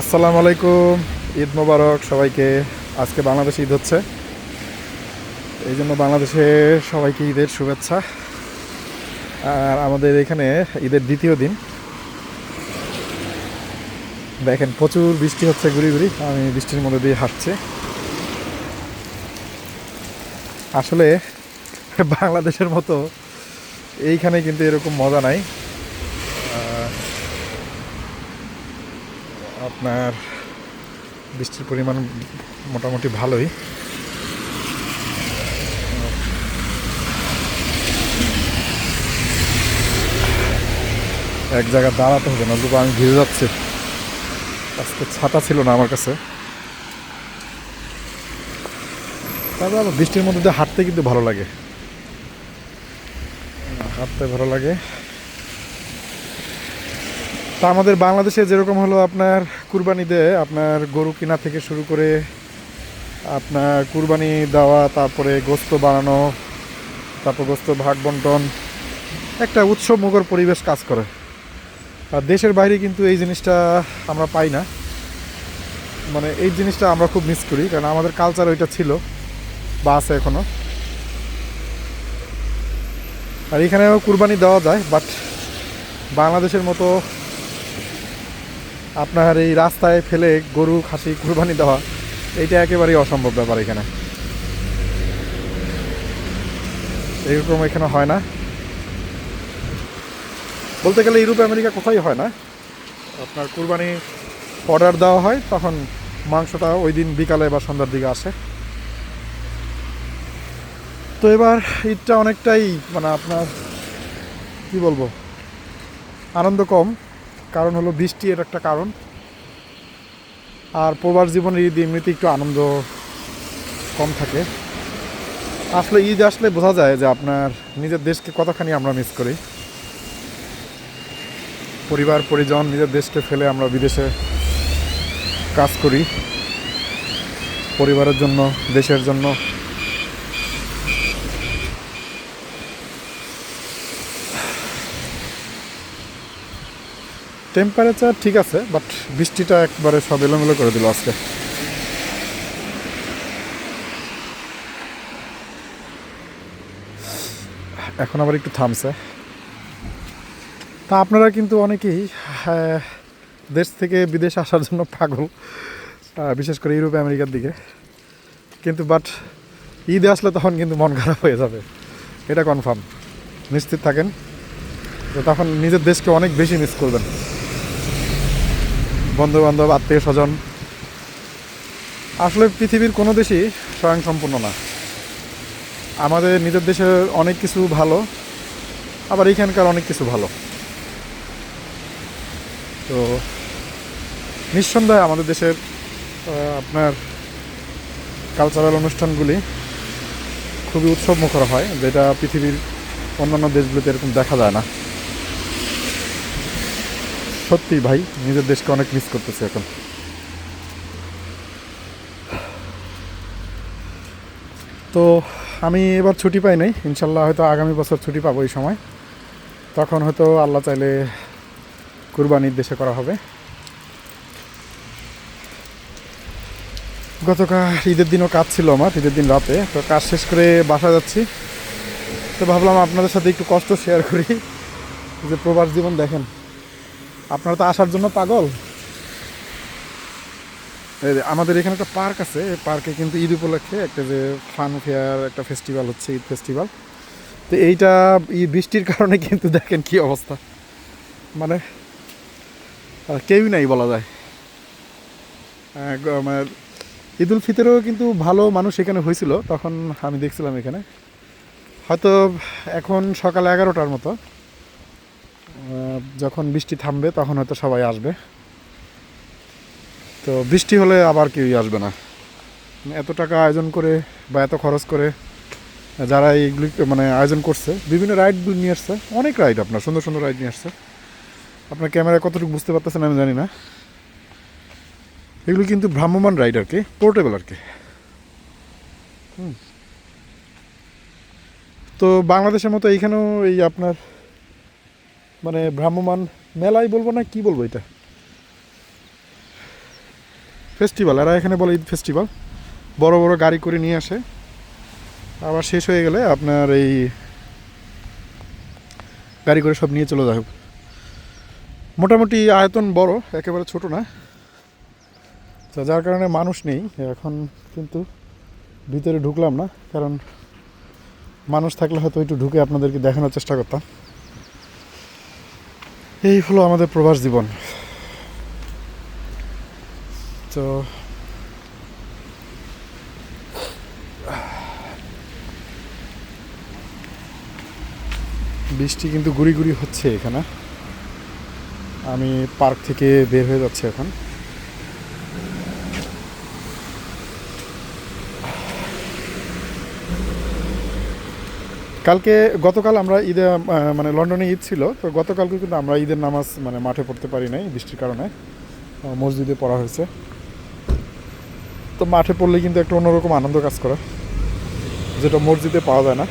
আসসালামু আলাইকুম, ঈদ মোবারক সবাইকে। আজকে বাংলাদেশে ঈদ হচ্ছে। এই জন্য বাংলাদেশে সবাইকে ঈদের শুভেচ্ছা। আর আমাদের এখানে ঈদের দ্বিতীয় দিন। দেখেন, প্রচুর বৃষ্টি হচ্ছে ঘুরি ঘুরি আমি বৃষ্টির মধ্যে দিয়ে হাঁটছি। আসলে বাংলাদেশের মতো এইখানে কিন্তু এরকম মজা নাই। আপনার বৃষ্টির পরিমাণ মোটামুটি ভালোই। এক জায়গায় দাঁড়াতে হবে না দুটো আমি ভিজে যাচ্ছি। আজকে ছাতা ছিল না আমার কাছে। তবে আবার বৃষ্টির মধ্যে হাঁটতে কিন্তু ভালো লাগে। হাঁটতে ভালো লাগে। তা আমাদের বাংলাদেশে যেরকম হলো আপনার কুরবানি কুরবানিতে আপনার গরু কিনা থেকে শুরু করে আপনার কুরবানি দেওয়া, তারপরে গোস্ত বানানো, তারপর গোস্ত ভাগ বন্টন, একটা উৎসব মুখর পরিবেশ কাজ করে। আর দেশের বাইরে কিন্তু এই জিনিসটা আমরা পাই না। মানে এই জিনিসটা আমরা খুব মিস করি, কারণ আমাদের কালচার ওইটা ছিল বা আছে এখনও আর এখানেও কুরবানি দেওয়া যায় বাট বাংলাদেশের মতো আপনার এই রাস্তায় ফেলে গরু, খাসি, কুরবানি দেওয়া এইটা একেবারেই অসম্ভব ব্যাপার এখানে। এরকম এখানে হয় না। বলতে গেলে ইউরোপ, আমেরিকা কোথায় হয় না? আপনার কুরবানি অর্ডার দেওয়া হয়, তখন মাংসটা ওই দিন বিকালে বা সন্ধ্যার দিকে আসে। তো এবার ঈদটা অনেকটাই মানে আপনার, কি বলব, আনন্দ কম। কারণ হলো বৃষ্টি এর একটা কারণ। আর প্রবাস জীবনের ঈদ এমনিতে একটু আনন্দ কম থাকে। আসলে ঈদ আসলে বোঝা যায় যে আপনার নিজের দেশকে কতখানি আমরা মিস করি। পরিবার, পরিজন নিজের দেশকে ফেলে আমরা বিদেশে কাজ করি। পরিবারের জন্য, দেশের জন্য। টেম্পারেচার ঠিক আছে বাট বৃষ্টিটা একবারে সব এলোমেলো করে দিল আজকে। এখন আবার একটু থামছে। তা আপনারা কিন্তু অনেকেই দেশ থেকে বিদেশে আসার জন্য পাগল বিশেষ করে ইউরোপ, আমেরিকার দিকে। কিন্তু বাট ঈদে আসলে তখন কিন্তু মন খারাপ হয়ে যাবে। এটা কনফার্ম নিশ্চিত থাকেন। যে তখন নিজের দেশকে অনেক বেশি মিস করবেন। বন্ধু বান্ধব আত্মীয় স্বজন আসলে পৃথিবীর কোনো দেশই স্বয়ংসম্পূর্ণ না। আমাদের নিজের দেশের অনেক কিছু ভালো, আবার এইখানকার অনেক কিছু ভালো। তো নিঃসন্দেহে আমাদের দেশের আপনার কালচারাল অনুষ্ঠানগুলি খুবই উৎসব মুখর হয়, যেটা পৃথিবীর অন্যান্য দেশগুলিতে এরকম দেখা যায় না। সত্যি ভাই, নিজের দেশকে অনেক মিস করতেছি এখন। তো আমি এবার ছুটি পাই নাই, ইনশাল্লাহ হয়তো আগামী বছর ছুটি পাবো এই সময়। তখন হয়তো আল্লাহ চাইলে কুরবানির দেশে করা হবে। গতকাল ঈদের দিনও কাজ ছিল আমার, ঈদের দিন রাতে। তো কাজ শেষ করে বাসা যাচ্ছি। তো ভাবলাম আপনাদের সাথে একটু কষ্ট শেয়ার করি, যে প্রবাস জীবন দেখেন। আপনারা তো আসার জন্য পাগল। আমাদের এখানে একটা পার্ক আছে পার্কে কিন্তু ঈদ উপলক্ষে একটা যে ফান ফেয়ার একটা ফেস্টিভ্যাল হচ্ছে, ঈদ ফেস্টিভ্যাল তো এইটা এই বৃষ্টির কারণে কিন্তু দেখেন কি অবস্থা। মানে কেউই নাই বলা যায়। আমার ঈদ উল ফিতরেও কিন্তু ভালো মানুষ এখানে হয়েছিল, তখন আমি দেখছিলাম এখানে। হয়তো এখন সকাল এগারোটার মতো। যখন বৃষ্টি থামবে, তখন হয়তো সবাই আসবে। তো বৃষ্টি হলে আবার কেউই আসবে না। মানে এত টাকা আয়োজন করে বা এত খরচ করে যারা এইগুলি মানে আয়োজন করছে, বিভিন্ন রাইডগুলো নিয়ে আসছে। অনেক রাইড আপনার, সুন্দর সুন্দর রাইড নিয়ে আসছে। আপনার ক্যামেরায় কতটুকু বুঝতে পারতেছেন আমি জানি না। এগুলো কিন্তু ভ্রাম্যমান রাইড আর কি, পোর্টেবল আর কি। তো বাংলাদেশের মতো এইখানেও এই আপনার মানে ভ্রাম্যমান মেলাই বলব না, কি বলব এটা? ফেস্টিভ্যাল এরা এখানে বলে ঈদ ফেস্টিভ্যাল বড় বড় গাড়ি করে নিয়ে আসে। আবার শেষ হয়ে গেলে আপনার এই গাড়ি করে সব নিয়ে চলে যায়। মোটামুটি আয়তন বড়, একেবারে ছোট না। তো যার কারণে মানুষ নেই, এখন কিন্তু ভিতরে ঢুকলাম না, কারণ মানুষ থাকলে হয়তো একটু ঢুকে আপনাদেরকে দেখানোর চেষ্টা করতাম। এই হলো আমাদের প্রবাস জীবন। তো বৃষ্টি কিন্তু গুড়ি গুড়ি হচ্ছে এখানে। আমি পার্ক থেকে বের হয়ে যাচ্ছি এখন। কালকে, গতকাল আমরা ঈদে মানে লন্ডনে ঈদ ছিল, তো গতকালকে কিন্তু আমরা ঈদের নামাজ মানে মাঠে পড়তে পারি নাই বৃষ্টির কারণে মসজিদে পড়া হয়েছে। তো মাঠে পড়লে কিন্তু একটা অন্যরকম আনন্দ কাজ করে, যেটা মসজিদে পাওয়া যায় না।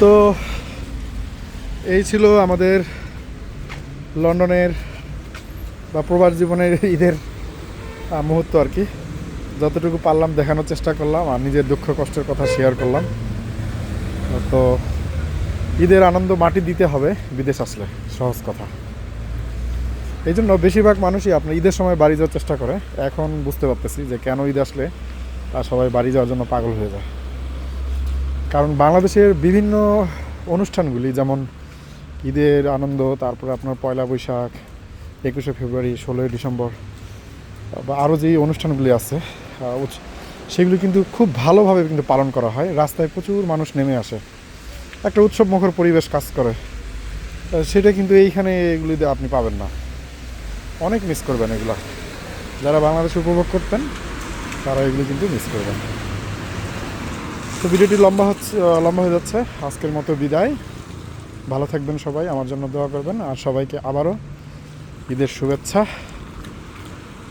তো এই ছিল আমাদের লন্ডনের বা প্রবাস জীবনের ঈদের মুহূর্ত আর কি। যতটুকু পারলাম, দেখানোর চেষ্টা করলাম আর নিজের দুঃখ, কষ্টের কথা শেয়ার করলাম। তো ঈদের আনন্দ মাটি দিতে হবে, বিদেশ আসলে। সহজ কথা। এই জন্য বেশিরভাগ মানুষই আপনার ঈদের সময় বাড়ি যাওয়ার চেষ্টা করে। এখন বুঝতে পারতেছি যে কেন ঈদ আসলে আর সবাই বাড়ি যাওয়ার জন্য পাগল হয়ে যায়। কারণ বাংলাদেশের বিভিন্ন অনুষ্ঠানগুলি, যেমন ঈদের আনন্দ, তারপরে আপনার পয়লা বৈশাখ, একুশে ফেব্রুয়ারি, ষোলোই ডিসেম্বর বা আরও যেই অনুষ্ঠানগুলি আছে সেগুলি কিন্তু খুব ভালোভাবে কিন্তু পালন করা হয়। রাস্তায় প্রচুর মানুষ নেমে আসে। একটা উৎসব মুখর পরিবেশ কাজ করে। সেটা কিন্তু এইখানে এগুলিতে আপনি পাবেন না। অনেক মিস করবেন এগুলো। যারা বাংলাদেশে উপভোগ করতেন, তারা এগুলি কিন্তু মিস করবেন। তো ভিডিওটি লম্বা হচ্ছে লম্বা হয়ে যাচ্ছে। আজকের মতো বিদায়। ভালো থাকবেন সবাই। আমার জন্য দোয়া করবেন। আর সবাইকে আবারও ঈদের শুভেচ্ছা।